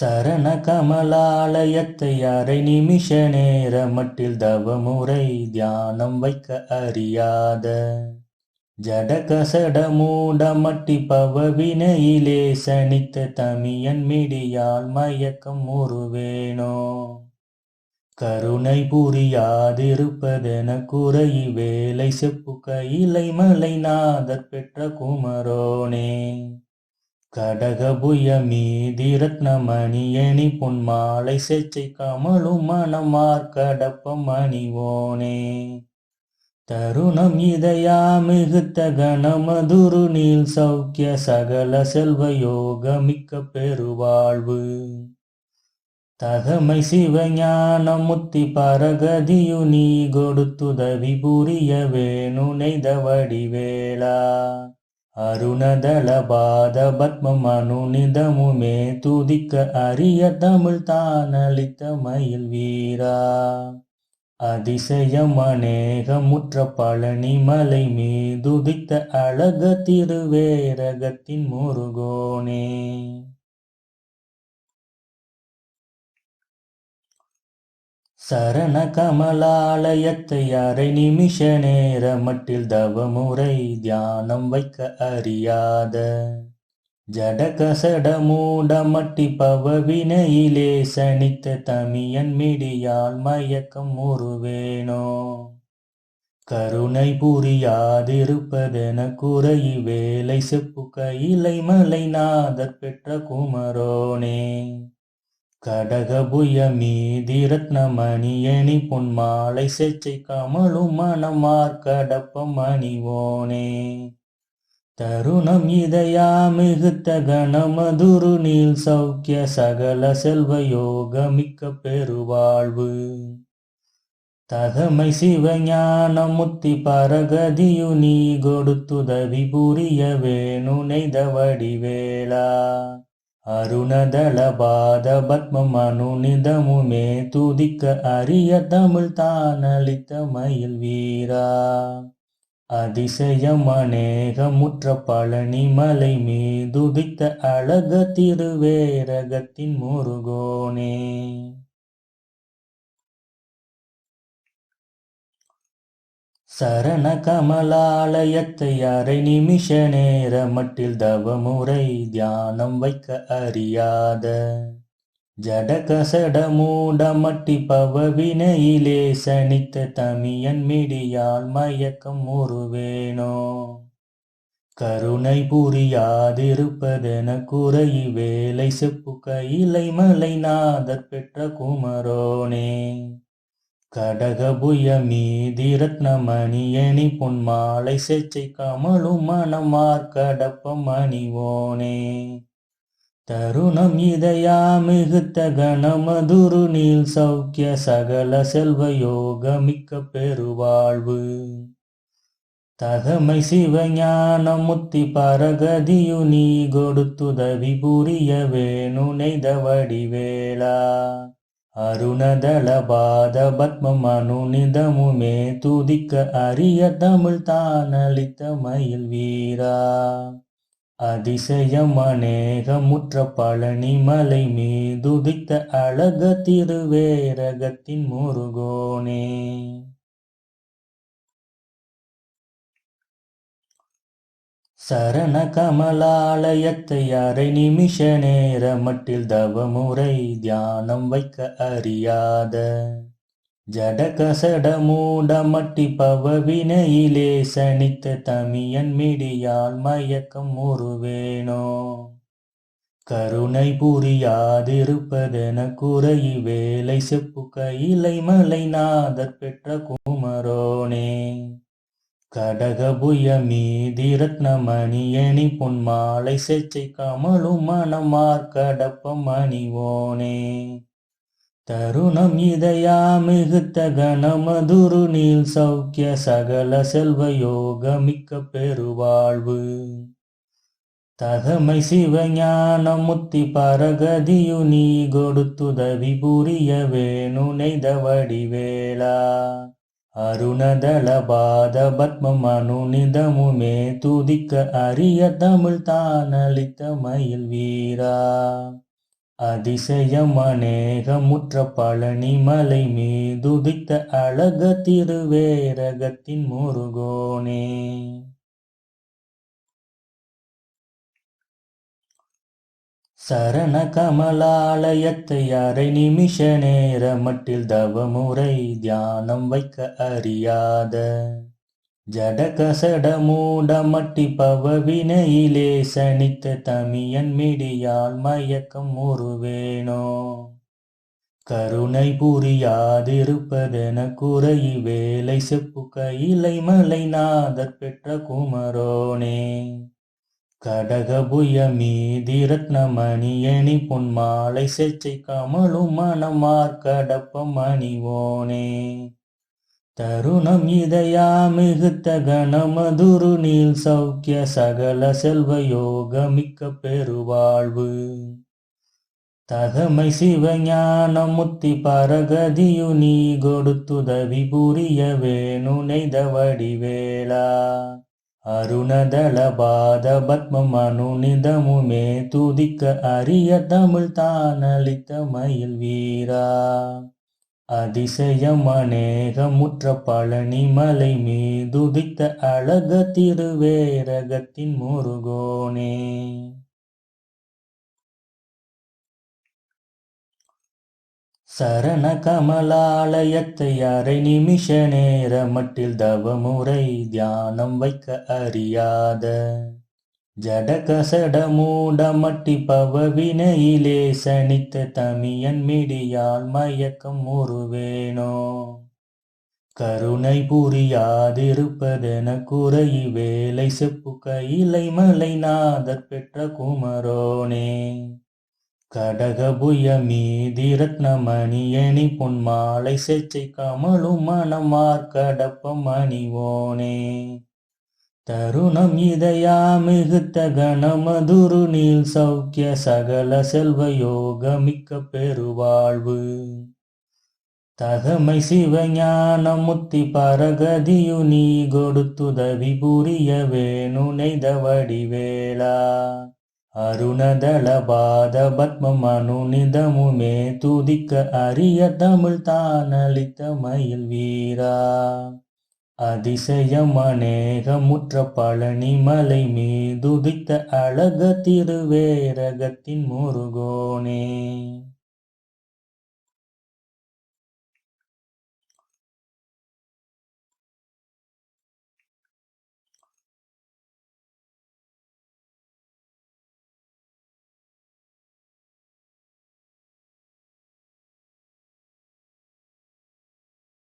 சரண கமலாலயத்தை அரை நிமிஷ நேர மட்டில் தவமுறை தியானம் வைக்க அறியாத. ஜடகசட மூட மட்டி பவவினையிலே சனித்த தமியன் மிடியால் மயக்கம் உருவேனோ. கருணை புரியாதிருப்பதென குறை வேலை செப்பு கையிலை மலைநாதர் பெற்ற குமரோனே. கடகபுய மீதி ரத்னமணியணி பொன்மாலை சேச்சை கமலும் மணமார் கடப்ப மணிவோனே தருணம் இதயா மிகுத்த கணமதுரு நீல் சௌக்கிய சகல செல்வ யோக மிக்க பெருவாழ்வு. தகமை சிவஞான முத்தி பரகதியு நீ கொடுத்துதவி புரிய வேணு நெய்த வடிவேளா அருணதள பாத பத்மம் அனுநிதமுமே துதிக்க அரிய தமிழ் தானளித்த மயில் வீரா. அதிசயம் அநேகமுற்ற பழனி மலை மீதுதித்த அழக திருவேரகத்தின் முருகோனே. சரண கமலாலயத்தை அரை நிமிஷ நேர மட்டில் தவமுறை தியானம் வைக்க அறியாத. ஜடகசட மூட மட்டி பவவினையிலே சனித்த தமியன் மிடியால் மயக்கம் உருவேனோ. கருணை புரியாதிருப்பதென குறை வேலை செப்பு கையிலை மலை நாதர் பெற்ற குமரோனே. கடகபுய மீதி ரத்னமணியணி பொன்மாலை செச்சை கமலும் மணமார் கடப்ப மணிவோனே தருணம் இதயா மிகுத்த கணமதுரு நீல் சௌக்கிய சகல செல்வ யோக மிக்க பெருவாழ்வு. தகமை சிவஞான முத்தி பரகதியு நீ கொடுத்துதவி புரிய வேணு நெய்த வடிவேளா அருணதள பாத பத்மம் அனுநிதமுமே துதிக்க அரிய தமிழ் தானளித்த மயில் வீரா. அதிசயம் அநேக முற்ற பழனி மலை மீதுதித்த அழக திருவேரகத்தின் முருகோனே. சரண கமலாலயத்தை அரை நிமிஷ நேர மட்டில் தவமுறை தியானம் வைக்க அறியாத. ஜடகசட மூட மட்டி பவவினையிலே சனித்த தமியன் மிடியால் மயக்கம் உருவேனோ. கருணை புரியாதிருப்பதென குறை வேலை செப்பு கையிலை மலை நாதர் பெற்ற குமரோனே. கடகபுய மீதி ரத்னமணியணி பொன்மாலை சேச்சை கமலும் மணமார் கடப்பம் மணிவோனே தருணம் இதயா மிகுத்த கணமதுரு நீல் சௌக்கிய சகல செல்வ யோக மிக்க பெருவாழ்வு. தகமை சிவஞான முத்தி பரகதியு நீ கொடுத்துதவி புரிய வேணு நெய்த வடிவேளா அருணதள பாத பத்மம் அனுநிதமுமே துதிக்க அரிய தமிழ் தானளித்த மயில் வீரா. அதிசயம் அநேக முற்ற பழனி மலை மீதுதித்த அழக திருவேரகத்தின் முருகோனே. சரண கமலாலயத்தை அரை நிமிஷ நேர மட்டில் தவமுறை தியானம் வைக்க அறியாத. ஜடகசட மூட மட்டி பவவினையிலே சனித்த தமியன் மிடியால் மயக்கம் உருவேனோ. கருணை புரியாதிருப்பதென குறை வேலை செப்பு கையிலை மலை நாதர் பெற்ற குமரோனே. கடகபுய மீதி ரத்னமணியணி பொன்மாலை சேச்சை கமலும் மணமார் கடப்ப மணிவோனே தருணம் இதயா மிகுத்த கணமதுரு நீல் சௌக்கிய சகல செல்வ யோக மிக்க பெருவாழ்வு. தகமை சிவஞான முத்தி பரகதியு நீ கொடுத்துதவி புரிய வேணு நெய்த வடிவேளா அருணதள பாத பத்மம் துதிக்க அரிய தமிழ் தானளித்த மயில் வீரா. அதிசயம் அநேகமுற்ற பழனி மலை மீதுதித்த அழக திருவேரகத்தின் முருகோனே. சரண கமலாலயத்தை அரை நிமிஷ நேர மட்டில் தவமுறை தியானம் வைக்க அறியாத. ஜடகசட மூட மட்டி பவவினையிலே சனித்த தமியன் மிடியால் மயக்கம் முறுவேனோ கருணை புரியாதிருப்பதென குறை வேலை செப்பு கையிலை மலை நாதர் பெற்ற குமரோனே. கடகபுய மீதி ரத்னமணியணி பொன்மாலை செச்சை கமலும் மணமார் கடப்ப மணிவோனே தருணம் இதயா மிகுத்த கணமதுரு நீல் சௌக்கிய சகல செல்வ யோக மிக்க பெருவாழ்வு. தகமை சிவஞான முத்தி பரகதியு நீ கொடுத்துதவி புரிய வேணு நெய்த வடிவேளா அருணதளபாத பத்மம் அனுநிதமுமே துதிக்க அரிய தமிழ் தானளித்த மயில் வீரா. அதிசயம் அநேகமுற்ற பழனி மலை மீதுதித்த அழக திருவேரகத்தின் முருகோனே. சரண கமலாலயத்தை அரை நிமிஷ நேர மட்டில் தவமுறை தியானம் வைக்க அறியாத. ஜடகசட மூட மட்டி பவவினையிலே சனித்த தமியன் மிடியால் மயக்கம் உருவேனோ. கருணை புரியாதிருப்பதென குறை வேலை செப்பு கையிலை மலை நாதர் பெற்ற குமரோனே. கடகபுய மீதி ரத்னமணியணி பொன்மாலை சேச்சை கமலும் மணமார் கடப்ப மணிவோனே தருணம் இதயா மிகுத்த கணமதுரு நீல் சௌக்கிய சகல செல்வ யோக மிக்க பெருவாழ்வு. தகமை சிவஞான முத்தி பரகதியு நீ கொடுத்துதவி புரிய வேணு நெய்த வடிவேளா அருணதளபாத பத்மம் அனுநிதமுமே துதிக்க அரிய தமிழ் தானளித்த மயில் வீரா. அதிசயம் அநேகமுற்ற பழனி மலை மீதுதித்த அழக திருவேரகத்தின் முருகோனே.